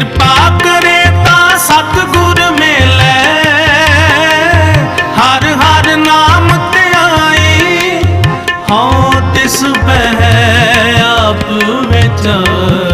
ਕਿਰਪਾ ਕਰੇ ਤਾਂ ਸਤਗੁਰ ਮਿਲੈ। ਹਰ ਹਰ ਨਾਮ ਤੇ ਆਈ ਹਉ ਤਿਸ ਬਹਿ ਆਪ ਵਿਚਾਰ